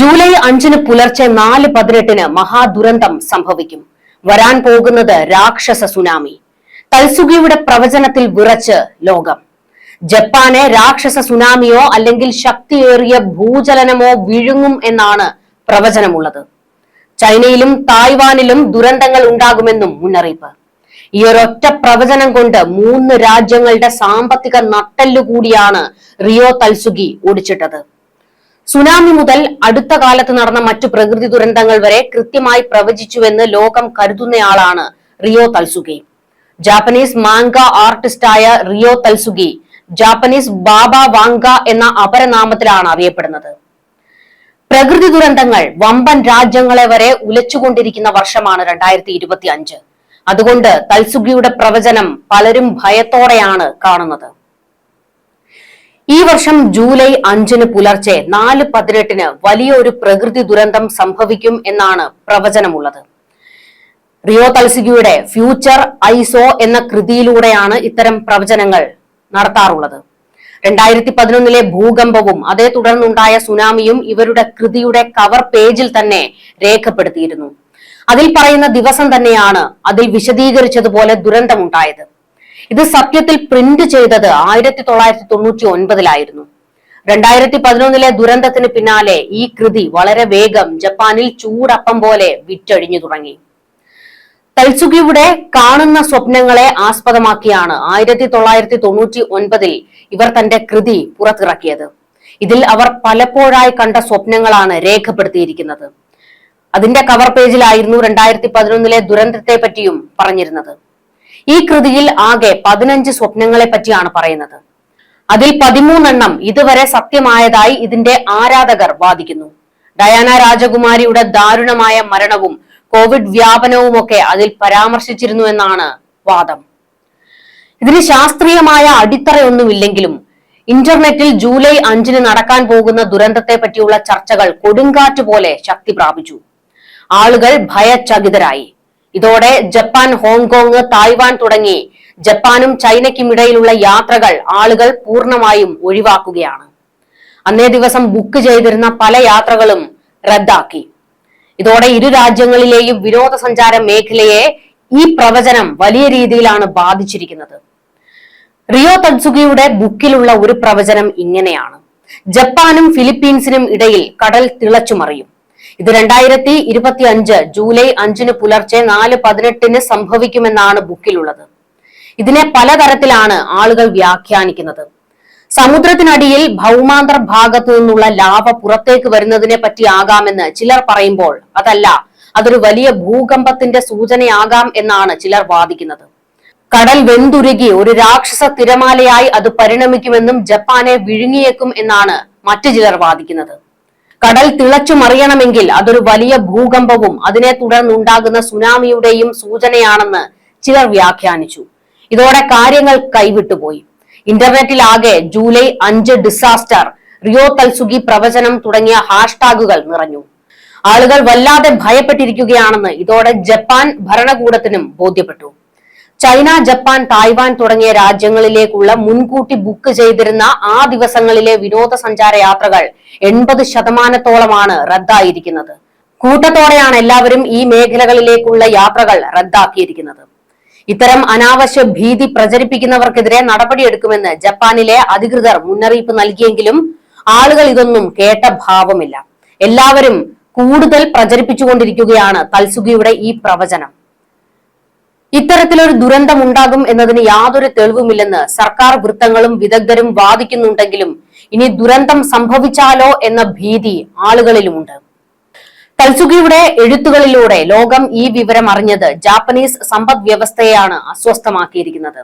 July അഞ്ചിന് പുലർച്ചെ നാല് പതിനെട്ടിന് മഹാദുരന്തം സംഭവിക്കും. വരാൻ പോകുന്നത് രാക്ഷസ സുനാമി. തൽസുഖിയുടെ പ്രവചനത്തിൽ വിറച്ച് ലോകം. ജപ്പാനെ രാക്ഷസ സുനാമിയോ അല്ലെങ്കിൽ ശക്തിയേറിയ ഭൂചലനമോ വിഴുങ്ങും എന്നാണ് പ്രവചനമുള്ളത്. ചൈനയിലും തായ്വാനിലും ദുരന്തങ്ങൾ ഉണ്ടാകുമെന്നും മുന്നറിയിപ്പ്. ഈ ഒരൊറ്റ പ്രവചനം കൊണ്ട് മൂന്ന് രാജ്യങ്ങളുടെ സാമ്പത്തിക നട്ടെല്ലുകൂടിയാണ് റിയോ തൽസുഗി ഓടിച്ചിട്ടത്. സുനാമി മുതൽ അടുത്ത കാലത്ത് നടന്ന മറ്റു പ്രകൃതി ദുരന്തങ്ങൾ വരെ കൃത്യമായി പ്രവചിച്ചുവെന്ന് ലോകം കരുതുന്നയാളാണ് Ryo Tatsuki. Japanese manga ആർട്ടിസ്റ്റായ Ryo Tatsuki Japanese Baba Vanga എന്ന അപരനാമത്തിലാണ് അറിയപ്പെടുന്നത്. പ്രകൃതി ദുരന്തങ്ങൾ വമ്പൻ രാജ്യങ്ങളെ വരെ ഉലച്ചുകൊണ്ടിരിക്കുന്ന വർഷമാണ് രണ്ടായിരത്തി ഇരുപത്തി അഞ്ച് അതുകൊണ്ട് തൽസുഗിയുടെ പ്രവചനം പലരും ഭയത്തോടെയാണ് കാണുന്നത്. ഈ വർഷം ജൂലൈ അഞ്ചിന് പുലർച്ചെ നാല് പതിനെട്ടിന് വലിയ ഒരു പ്രകൃതി ദുരന്തം സംഭവിക്കും എന്നാണ് പ്രവചനമുള്ളത്. റിയോ തൽസിഗിയുടെ ഫ്യൂച്ചർ ഐസോ എന്ന കൃതിയിലൂടെയാണ് ഇത്തരം പ്രവചനങ്ങൾ നടത്താറുള്ളത്. രണ്ടായിരത്തി പതിനൊന്നിലെ ഭൂകമ്പവും അതേ തുടർന്നുണ്ടായ സുനാമിയും ഇവരുടെ കൃതിയുടെ കവർ പേജിൽ തന്നെ രേഖപ്പെടുത്തിയിരുന്നു. അതിൽ പറയുന്ന ദിവസം തന്നെയാണ് അതിൽ വിശദീകരിച്ചതുപോലെ ദുരന്തമുണ്ടായത്. ഇത് സത്യത്തിൽ പ്രിന്റ് ചെയ്തത് ആയിരത്തി തൊള്ളായിരത്തി തൊണ്ണൂറ്റി ഒൻപതിലായിരുന്നു രണ്ടായിരത്തി പതിനൊന്നിലെ ദുരന്തത്തിന് പിന്നാലെ ഈ കൃതി വളരെ വേഗം ജപ്പാനിൽ ചൂടപ്പം പോലെ വിറ്റഴിഞ്ഞു തുടങ്ങി. തൽസുഖിയുടെ കാണുന്ന സ്വപ്നങ്ങളെ ആസ്പദമാക്കിയാണ് ആയിരത്തി തൊള്ളായിരത്തി തൊണ്ണൂറ്റി ഒൻപതിൽ ഇവർ തന്റെ കൃതി പുറത്തിറക്കിയത്. ഇതിൽ അവർ പലപ്പോഴായി കണ്ട സ്വപ്നങ്ങളാണ് രേഖപ്പെടുത്തിയിരിക്കുന്നത്. അതിന്റെ കവർ പേജിലായിരുന്നു രണ്ടായിരത്തി പതിനൊന്നിലെ ദുരന്തത്തെ പറ്റിയും പറഞ്ഞിരുന്നത്. ഈ കൃതിയിൽ ആകെ പതിനഞ്ച് സ്വപ്നങ്ങളെ പറ്റിയാണ് പറയുന്നത്. അതിൽ പതിമൂന്നെണ്ണം ഇതുവരെ സത്യമായതായി ഇതിന്റെ ആരാധകർ വാദിക്കുന്നു. ഡയാന രാജകുമാരിയുടെ ദാരുണമായ മരണവും കോവിഡ് വ്യാപനവും ഒക്കെ അതിൽ പരാമർശിച്ചിരുന്നു എന്നാണ് വാദം. ഇതിന് ശാസ്ത്രീയമായ അടിത്തറയൊന്നുമില്ലെങ്കിലും ഇന്റർനെറ്റിൽ ജൂലൈ അഞ്ചിന് നടക്കാൻ പോകുന്ന ദുരന്തത്തെ പറ്റിയുള്ള ചർച്ചകൾ കൊടുങ്കാറ്റ് പോലെ ശക്തി പ്രാപിച്ചു. ആളുകൾ ഭയചകിതരായി. ഇതോടെ ജപ്പാൻ ഹോങ്കോങ് തായ്വാൻ തുടങ്ങി. ജപ്പാനും ചൈനയ്ക്കും ഇടയിലുള്ള യാത്രകൾ ആളുകൾ പൂർണമായും ഒഴിവാക്കുകയാണ്. അന്നേ ദിവസം ബുക്ക് ചെയ്തിരുന്ന പല യാത്രകളും റദ്ദാക്കി. ഇതോടെ ഇരു രാജ്യങ്ങളിലെയും വിനോദസഞ്ചാര മേഖലയെ ഈ പ്രവചനം വലിയ രീതിയിലാണ് ബാധിച്ചിരിക്കുന്നത്. റിയോ തത്സുഗിയുടെ ബുക്കിലുള്ള ഒരു പ്രവചനം ഇങ്ങനെയാണ്. ജപ്പാനും ഫിലിപ്പീൻസിനും ഇടയിൽ കടൽ തിളച്ചുമറിയും. ഇത് രണ്ടായിരത്തി ഇരുപത്തി അഞ്ച് ജൂലൈ അഞ്ചിന് പുലർച്ചെ നാല് പതിനെട്ടിന് സംഭവിക്കുമെന്നാണ് ബുക്കിലുള്ളത്. ഇതിനെ പലതരത്തിലാണ് ആളുകൾ വ്യാഖ്യാനിക്കുന്നത്. സമുദ്രത്തിനടിയിൽ ഭൗമാന്തർ ഭാഗത്തു നിന്നുള്ള ലാവ പുറത്തേക്ക് വരുന്നതിനെ പറ്റി ആകാമെന്ന് ചിലർ പറയുമ്പോൾ അതല്ല അതൊരു വലിയ ഭൂകമ്പത്തിന്റെ സൂചനയാകാം എന്നാണ് ചിലർ വാദിക്കുന്നത്. കടൽ വെന്തുരുകി ഒരു രാക്ഷസ തിരമാലയായി അത് പരിണമിക്കുമെന്നും ജപ്പാനെ വിഴുങ്ങിയേക്കും എന്നാണ് മറ്റു ചിലർ വാദിക്കുന്നത്. കടൽ തിളച്ചു മറിയണമെങ്കിൽ അതൊരു വലിയ ഭൂകമ്പവും അതിനെ തുടർന്നുണ്ടാകുന്ന സുനാമിയുടെയും സൂചനയാണെന്ന് ചിലർ വ്യാഖ്യാനിച്ചു. ഇതോടെ കാര്യങ്ങൾ കൈവിട്ടുപോയി ഇന്റർനെറ്റിൽ ആകെ ജൂലൈ അഞ്ച് ഡിസാസ്റ്റർ റിയോ തൽസുഗി പ്രവചനം തുടങ്ങിയ ഹാഷ്ടാഗുകൾ നിറഞ്ഞു. ആളുകൾ വല്ലാതെ ഭയപ്പെട്ടിരിക്കുകയാണെന്ന് ഇതോടെ ജപ്പാൻ ഭരണകൂടത്തിനും ബോധ്യപ്പെട്ടു. ചൈന ജപ്പാൻ തായ്വാൻ തുടങ്ങിയ രാജ്യങ്ങളിലേക്കുള്ള മുൻകൂട്ടി ബുക്ക് ചെയ്തിരുന്ന ആ ദിവസങ്ങളിലെ വിനോദസഞ്ചാര യാത്രകൾ എൺപത് ശതമാനത്തോളമാണ് റദ്ദായിരിക്കുന്നത്. കൂട്ടത്തോടെയാണ് എല്ലാവരും ഈ മേഖലകളിലേക്കുള്ള യാത്രകൾ റദ്ദാക്കിയിരിക്കുന്നത്. ഇത്തരം അനാവശ്യ ഭീതി പ്രചരിപ്പിക്കുന്നവർക്കെതിരെ നടപടിയെടുക്കുമെന്ന് ജപ്പാനിലെ അധികൃതർ മുന്നറിയിപ്പ് നൽകിയെങ്കിലും ആളുകൾ ഇതൊന്നും കേട്ട ഭാവമില്ല. എല്ലാവരും കൂടുതൽ പ്രചരിപ്പിച്ചുകൊണ്ടിരിക്കുകയാണ് തൽസുഖിയുടെ ഈ പ്രവചനം. ഇത്തരത്തിലൊരു ദുരന്തം ഉണ്ടാകും എന്നതിന് യാതൊരു തെളിവുമില്ലെന്ന് സർക്കാർ വൃത്തങ്ങളും വിദഗ്ധരും വാദിക്കുന്നുണ്ടെങ്കിലും ഇനി ദുരന്തം സംഭവിച്ചാലോ എന്ന ഭീതി ആളുകളിലുമുണ്ട്. തൽസുഖിയുടെ എഴുത്തുകളിലൂടെ ലോകം ഈ വിവരം അറിഞ്ഞത് ജാപ്പനീസ് സമ്പദ് വ്യവസ്ഥയെയാണ് അസ്വസ്ഥമാക്കിയിരിക്കുന്നത്.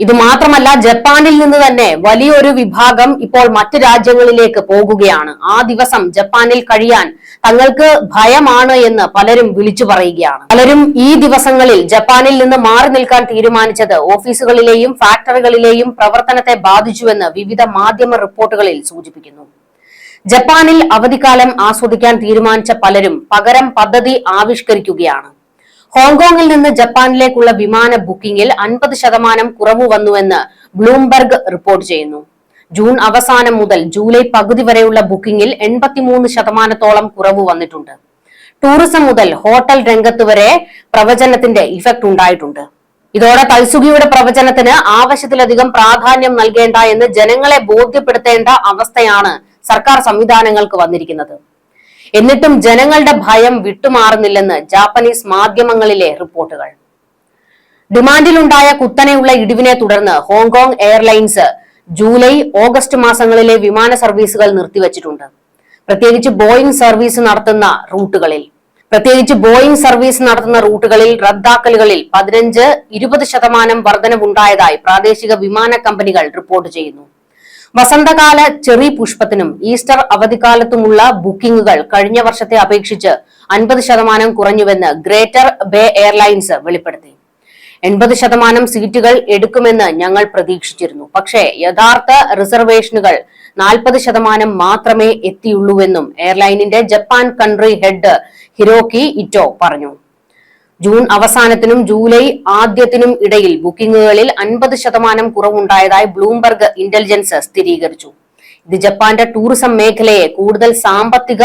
ഇത് മാത്രമല്ല ജപ്പാനിൽ നിന്ന് തന്നെ വലിയൊരു വിഭാഗം ഇപ്പോൾ മറ്റു രാജ്യങ്ങളിലേക്ക് പോകുകയാണ്. ആ ദിവസം ജപ്പാനിൽ കഴിയാൻ തങ്ങൾക്ക് ഭയമാണ് എന്ന് പലരും വിളിച്ചു പറയുകയാണ്. പലരും ഈ ദിവസങ്ങളിൽ ജപ്പാനിൽ നിന്ന് മാറി നിൽക്കാൻ തീരുമാനിച്ചത് ഓഫീസുകളിലെയും ഫാക്ടറികളിലെയും പ്രവർത്തനത്തെ ബാധിച്ചുവെന്ന് വിവിധ മാധ്യമ റിപ്പോർട്ടുകളിൽ സൂചിപ്പിക്കുന്നു. ജപ്പാനിൽ അവധിക്കാലം ആസ്വദിക്കാൻ തീരുമാനിച്ച പലരും പകരം പദ്ധതി ആവിഷ്കരിക്കുകയാണ്. ഹോങ്കോങ്ങിൽ നിന്ന് ജപ്പാനിലേക്കുള്ള വിമാന ബുക്കിംഗിൽ അൻപത് ശതമാനം കുറവ് വന്നുവെന്ന് ബ്ലൂംബർഗ് റിപ്പോർട്ട് ചെയ്യുന്നു. ജൂൺ അവസാനം മുതൽ ജൂലൈ പകുതി വരെയുള്ള ബുക്കിംഗിൽ എൺപത്തിമൂന്ന് ശതമാനത്തോളം കുറവ് വന്നിട്ടുണ്ട്. ടൂറിസം മുതൽ ഹോട്ടൽ രംഗത്ത് വരെ പ്രവചനത്തിന്റെ ഇഫക്റ്റ് ഉണ്ടായിട്ടുണ്ട്. ഇതോടെ തൽസുഖിയുടെ പ്രവചനത്തിന് ആവശ്യത്തിലധികം പ്രാധാന്യം നൽകേണ്ട എന്ന് ജനങ്ങളെ ബോധ്യപ്പെടുത്തേണ്ട അവസ്ഥയാണ് സർക്കാർ സംവിധാനങ്ങൾക്ക് വന്നിരിക്കുന്നത്. എന്നിട്ടും ജനങ്ങളുടെ ഭയം വിട്ടുമാറുന്നില്ലെന്ന് ജാപ്പനീസ് മാധ്യമങ്ങളിലെ റിപ്പോർട്ടുകൾ. ഡിമാൻഡിലുണ്ടായ കുത്തനെയുള്ള ഇടിവിനെ തുടർന്ന് ഹോങ്കോങ് എയർലൈൻസ് ജൂലൈ ഓഗസ്റ്റ് മാസങ്ങളിലെ വിമാന സർവീസുകൾ നിർത്തിവച്ചിട്ടുണ്ട്. പ്രത്യേകിച്ച് ബോയിംഗ് സർവീസ് നടത്തുന്ന റൂട്ടുകളിൽ. പ്രത്യേകിച്ച് ബോയിംഗ് സർവീസ് നടത്തുന്ന റൂട്ടുകളിൽ റദ്ദാക്കലുകളിൽ പതിനഞ്ച് ഇരുപത് ശതമാനം വർധനവുണ്ടായതായി പ്രാദേശിക വിമാന കമ്പനികൾ റിപ്പോർട്ട് ചെയ്യുന്നു. വസന്തകാല ചെറി പുഷ്പത്തിനും ഈസ്റ്റർ അവധിക്കാലത്തുമുള്ള ബുക്കിംഗുകൾ കഴിഞ്ഞ വർഷത്തെ അപേക്ഷിച്ച് അൻപത് ശതമാനം കുറഞ്ഞുവെന്ന് ഗ്രേറ്റർ ബേ എയർലൈൻസ് വെളിപ്പെടുത്തി. എൺപത് ശതമാനം സീറ്റുകൾ എടുക്കുമെന്ന് ഞങ്ങൾ പ്രതീക്ഷിച്ചിരുന്നു. പക്ഷേ യഥാർത്ഥ റിസർവേഷനുകൾ നാൽപ്പത് ശതമാനം മാത്രമേ എത്തിയുള്ളൂവെന്നും എയർലൈനിന്റെ Japan country head Hiroki Ito പറഞ്ഞു. ജൂൺ അവസാനത്തിനും ജൂലൈ ആദ്യത്തിനും ഇടയിൽ ബുക്കിംഗുകളിൽ അൻപത് ശതമാനം കുറവുണ്ടായതായി ബ്ലൂംബർഗ് ഇന്റലിജൻസ് സ്ഥിരീകരിച്ചു. ഇത് ജപ്പാന്റെ ടൂറിസം മേഖലയെ കൂടുതൽ സാമ്പത്തിക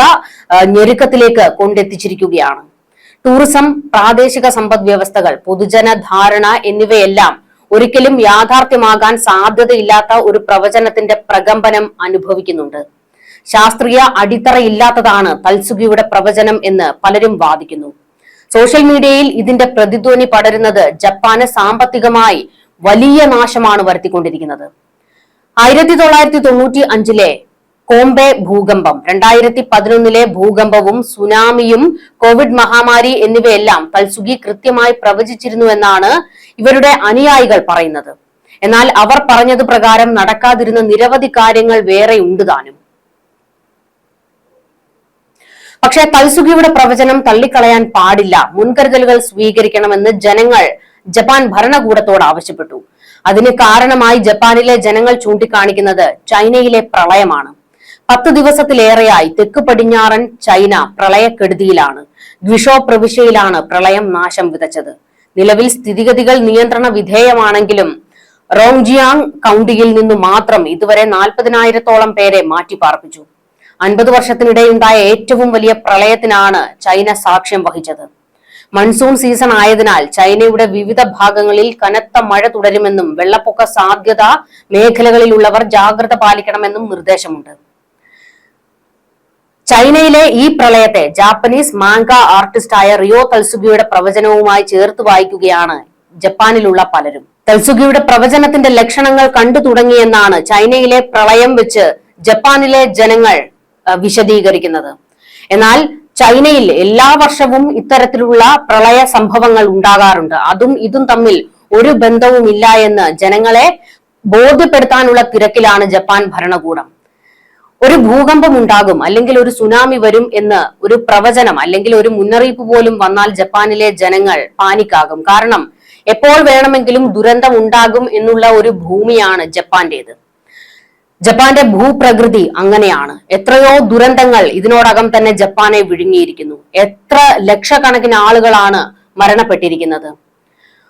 ഞെരുക്കത്തിലേക്ക് കൊണ്ടെത്തിച്ചിരിക്കുകയാണ്. ടൂറിസം പ്രാദേശിക സമ്പദ് വ്യവസ്ഥകൾ പൊതുജന ധാരണ എന്നിവയെല്ലാം ഒരിക്കലും യാഥാർത്ഥ്യമാകാൻ സാധ്യതയില്ലാത്ത ഒരു പ്രവചനത്തിന്റെ പ്രകമ്പനം അനുഭവിക്കുന്നുണ്ട്. ശാസ്ത്രീയ അടിത്തറയില്ലാത്തതാണ് തൽസുഖിയുടെ പ്രവചനം എന്ന് പലരും വാദിക്കുന്നു. സോഷ്യൽ മീഡിയയിൽ ഇതിന്റെ പ്രതിധ്വനി പടരുന്നത് ജപ്പാന് സാമ്പത്തികമായി വലിയ നാശമാണ് വരുത്തിക്കൊണ്ടിരിക്കുന്നത്. ആയിരത്തി തൊള്ളായിരത്തി തൊണ്ണൂറ്റി അഞ്ചിലെ കോംബെ ഭൂകമ്പം രണ്ടായിരത്തി പതിനൊന്നിലെ ഭൂകമ്പവും സുനാമിയും കോവിഡ് മഹാമാരി എന്നിവയെല്ലാം തൽസുഖി കൃത്യമായി പ്രവചിച്ചിരുന്നു എന്നാണ് ഇവരുടെ അനുയായികൾ പറയുന്നത്. എന്നാൽ അവർ പറഞ്ഞത് പ്രകാരം നടക്കാതിരുന്ന നിരവധി കാര്യങ്ങൾ വേറെ ഉണ്ട് താനും. പക്ഷേ തൽസുഖിയുടെ പ്രവചനം തള്ളിക്കളയാൻ പാടില്ല. മുൻകരുതലുകൾ സ്വീകരിക്കണമെന്ന് ജനങ്ങൾ ജപ്പാൻ ഭരണകൂടത്തോട് ആവശ്യപ്പെട്ടു. അതിന് കാരണമായി ജപ്പാനിലെ ജനങ്ങൾ ചൂണ്ടിക്കാണിക്കുന്നത് ചൈനയിലെ പ്രളയമാണ്. പത്ത് ദിവസത്തിലേറെയായി തെക്ക് പടിഞ്ഞാറൻ ചൈന പ്രളയക്കെടുതിയിലാണ്. ഗ്വിഷോ പ്രവിശ്യയിലാണ് പ്രളയം നാശം വിതച്ചത്. നിലവിൽ സ്ഥിതിഗതികൾ നിയന്ത്രണ വിധേയമാണെങ്കിലും റോങ്ജിയാങ് കൗണ്ടിയിൽ നിന്നു മാത്രം ഇതുവരെ നാൽപ്പതിനായിരത്തോളം പേരെ മാറ്റിപ്പാർപ്പിച്ചു. അൻപത് വർഷത്തിനിടെയുണ്ടായ ഏറ്റവും വലിയ പ്രളയത്തിനാണ് ചൈന സാക്ഷ്യം വഹിച്ചത്. മൺസൂൺ സീസൺ ആയതിനാൽ ചൈനയുടെ വിവിധ ഭാഗങ്ങളിൽ കനത്ത മഴ തുടരുമെന്നും വെള്ളപ്പൊക്ക സാധ്യത മേഖലകളിലുള്ളവർ ജാഗ്രത പാലിക്കണമെന്നും നിർദ്ദേശമുണ്ട്. ചൈനയിലെ ഈ പ്രളയത്തെ ജാപ്പനീസ് മാങ്ക ആർട്ടിസ്റ്റായ റിയോ തൽസുഗിയുടെ പ്രവചനവുമായി ചേർത്ത് വായിക്കുകയാണ് ജപ്പാനിലുള്ള പലരും. തൽസുഗിയുടെ പ്രവചനത്തിന്റെ ലക്ഷണങ്ങൾ കണ്ടു തുടങ്ങിയെന്നാണ് ചൈനയിലെ പ്രളയം വെച്ച് ജപ്പാനിലെ ജനങ്ങൾ വിശദീകരിക്കുന്നത്. എന്നാൽ ചൈനയിൽ എല്ലാ വർഷവും ഇത്തരത്തിലുള്ള പ്രളയ സംഭവങ്ങൾ ഉണ്ടാകാറുണ്ട്. അതും ഇതും തമ്മിൽ ഒരു ബന്ധവും ഇല്ല എന്ന് ജനങ്ങളെ ബോധ്യപ്പെടുത്താനുള്ള തിരക്കിലാണ് ജപ്പാൻ ഭരണകൂടം. ഒരു ഭൂകമ്പം ഉണ്ടാകും അല്ലെങ്കിൽ ഒരു സുനാമി വരും എന്ന് ഒരു പ്രവചനം അല്ലെങ്കിൽ ഒരു മുന്നറിയിപ്പ് പോലും വന്നാൽ ജപ്പാനിലെ ജനങ്ങൾ പാനിക്കാകും. കാരണം എപ്പോൾ വേണമെങ്കിലും ദുരന്തം ഉണ്ടാകും എന്നുള്ള ഒരു ഭൂമിയാണ് ജപ്പാന്റേത്. ജപ്പാന്റെ ഭൂപ്രകൃതി അങ്ങനെയാണ്. എത്രയോ ദുരന്തങ്ങൾ ഇതിനോടകം തന്നെ ജപ്പാനെ വിഴുങ്ങിയിരിക്കുന്നു. എത്ര ലക്ഷക്കണക്കിന് ആളുകളാണ് മരണപ്പെട്ടിരിക്കുന്നത്.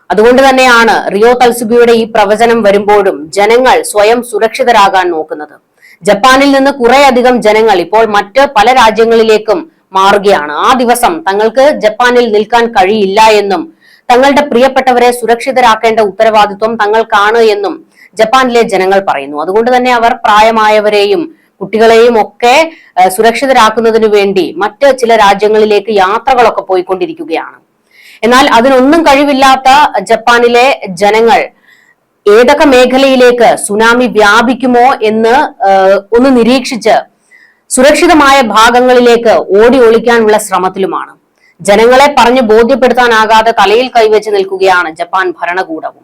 അതുകൊണ്ട് തന്നെയാണ് റിയോ തൽസുബിയുടെ ഈ പ്രവചനം വരുമ്പോഴും ജനങ്ങൾ സ്വയം സുരക്ഷിതരാകാൻ നോക്കുന്നത്. ജപ്പാനിൽ നിന്ന് കുറേയധികം ജനങ്ങൾ ഇപ്പോൾ മറ്റ് പല രാജ്യങ്ങളിലേക്കും മാറുകയാണ്. ആ ദിവസം തങ്ങൾക്ക് ജപ്പാനിൽ നിൽക്കാൻ കഴിയില്ല എന്നും തങ്ങളുടെ പ്രിയപ്പെട്ടവരെ സുരക്ഷിതരാക്കേണ്ട ഉത്തരവാദിത്വം തങ്ങൾക്കാണ് എന്നും ജപ്പാനിലെ ജനങ്ങൾ പറയുന്നു. അതുകൊണ്ട് തന്നെ അവർ പ്രായമായവരെയും കുട്ടികളെയും ഒക്കെ സുരക്ഷിതരാക്കുന്നതിനു വേണ്ടി മറ്റ് ചില രാജ്യങ്ങളിലേക്ക് യാത്രകളൊക്കെ പോയിക്കൊണ്ടിരിക്കുകയാണ്. എന്നാൽ അതിനൊന്നും കഴിവില്ലാത്ത ജപ്പാനിലെ ജനങ്ങൾ ഏതൊക്കെ മേഖലയിലേക്ക് സുനാമി വ്യാപിക്കുമോ എന്ന് ഒന്ന് നിരീക്ഷിച്ച് സുരക്ഷിതമായ ഭാഗങ്ങളിലേക്ക് ഓടി ഒളിക്കാനുള്ള ശ്രമത്തിലുമാണ്. ജനങ്ങളെ പറഞ്ഞു ബോധ്യപ്പെടുത്താനാകാതെ തലയിൽ കൈവച്ച് നിൽക്കുകയാണ് ജപ്പാൻ ഭരണകൂടവും.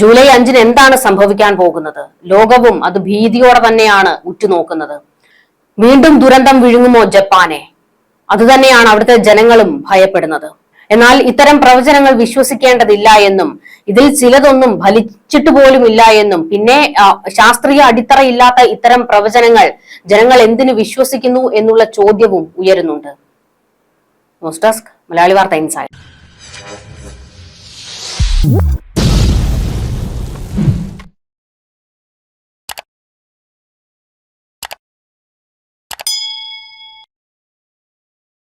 ജൂലൈ അഞ്ചിന് എന്താണ് സംഭവിക്കാൻ പോകുന്നത്? ലോകവും അത് ഭീതിയോടെ തന്നെയാണ് ഉറ്റുനോക്കുന്നത്. വീണ്ടും ദുരന്തം വിഴുങ്ങുമോ ജപ്പാനെ? അതുതന്നെയാണ് അവിടുത്തെ ജനങ്ങളും ഭയപ്പെടുന്നത്. എന്നാൽ ഇത്തരം പ്രവചനങ്ങൾ വിശ്വസിക്കേണ്ടതില്ല എന്നും ഇതിൽ ചിലതൊന്നും ഫലിച്ചിട്ട് പോലും ഇല്ല എന്നും പിന്നെ ശാസ്ത്രീയ അടിത്തറ ഇല്ലാത്ത ഇത്തരം പ്രവചനങ്ങൾ ജനങ്ങൾ എന്തിനു വിശ്വസിക്കുന്നു എന്നുള്ള ചോദ്യവും ഉയരുന്നുണ്ട്. മലയാളി വാർത്ത ഇൻസൈഡ്.